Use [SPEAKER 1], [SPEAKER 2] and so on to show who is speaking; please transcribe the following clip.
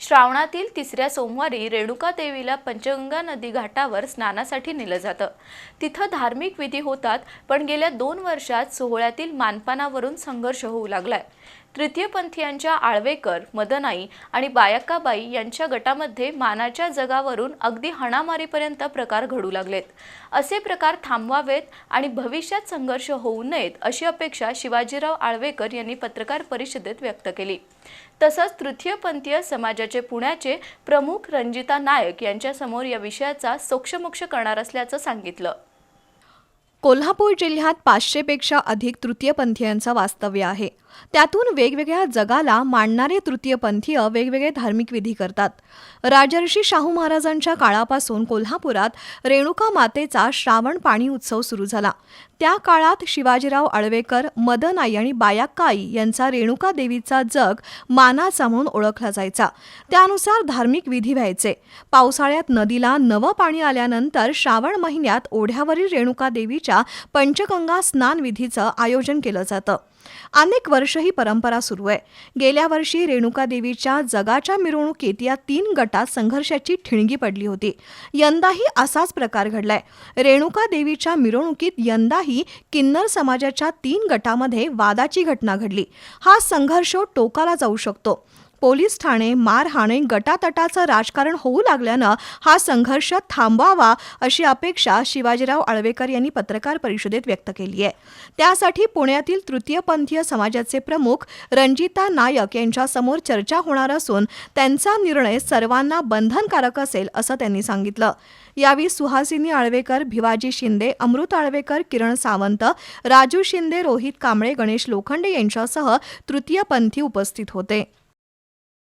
[SPEAKER 1] श्रावणातील तिसऱ्या सोमवारी रेणुका देवीला पंचगंगा नदी घाटावर स्नानासाठी नेलं जातं. तिथं धार्मिक विधी होतात पण गेल्या दोन वर्षात सोहळ्यातील मानपानावरून संघर्ष होऊ लागलाय. तृतीयपंथीयांच्या आळवेकर मदनाई आणि बायक्काबाई यांच्या गटामध्ये मानाच्या जगावरून अगदी हणामारीपर्यंत प्रकार घडू लागलेत. असे प्रकार थांबवावेत आणि भविष्यात संघर्ष होऊ नयेत अशी अपेक्षा शिवाजीराव आळवेकर यांनी पत्रकार परिषदेत व्यक्त केली. तसंच तृतीयपंथीय राज्याचे पुण्याचे प्रमुख रंजिता नायक यांच्यासमोर या विषयाचा सोक्षमोक्ष करणार असल्याचं सांगितलं.
[SPEAKER 2] कोल्हापूर जिल्ह्यात पाचशेपेक्षा अधिक तृतीयपंथीयांचं वास्तव्य आहे. त्यातून वेगवेगळ्या जगाला मांडणारे तृतीयपंथीय वेगवेगळे धार्मिक विधी करतात. राजर्षी शाहू महाराजांच्या काळापासून कोल्हापुरात रेणुका मातेचा श्रावण पाणी उत्सव सुरू झाला. त्या काळात शिवाजीराव आळवेकर मदनाई आणि बायाक्काई यांचा रेणुका देवीचा जग मानाचा म्हणून ओळखला जायचा. त्यानुसार धार्मिक विधी व्हायचे. पावसाळ्यात नदीला नवं पाणी आल्यानंतर श्रावण महिन्यात ओढ्यावरील रेणुका देवीच्या पंचगंगा स्नान विधीचं आयोजन केलं जातं. अनेक वर्ष ही परंपरा सुरू आहे. गेल्या वर्षी रेणुका देवीच्या जगाच्या मिरवणुकीत या तीन गटात संघर्षाची ठिणगी पडली होती. यंदाही असाच प्रकार घडलाय. रेणुका देवीच्या मिरवणुकीत यंदाही किन्नर समाजाच्या तीन गटामध्ये वादाची घटना घडली. हा संघर्ष टोकाला जाऊ शकतो. पोलीस ठाणे मारहाणे गटातटाचं राजकारण होऊ लागल्यानं हा संघर्ष थांबवावा अशी अपेक्षा शिवाजीराव आळवेकर यांनी पत्रकार परिषदेत व्यक्त केली आहे. त्यासाठी पुण्यातील तृतीयपंथीय समाजाचे प्रमुख रंजिता नायक यांच्यासमोर चर्चा होणार असून त्यांचा निर्णय सर्वांना बंधनकारक असेल असं त्यांनी सांगितलं. यावेळी सुहासिनी आळवेकर भिवाजी शिंदे अमृत आळवेकर किरण सावंत राजू शिंदे रोहित कांबळे गणेश लोखंडे यांच्यासह तृतीयपंथी उपस्थित होते.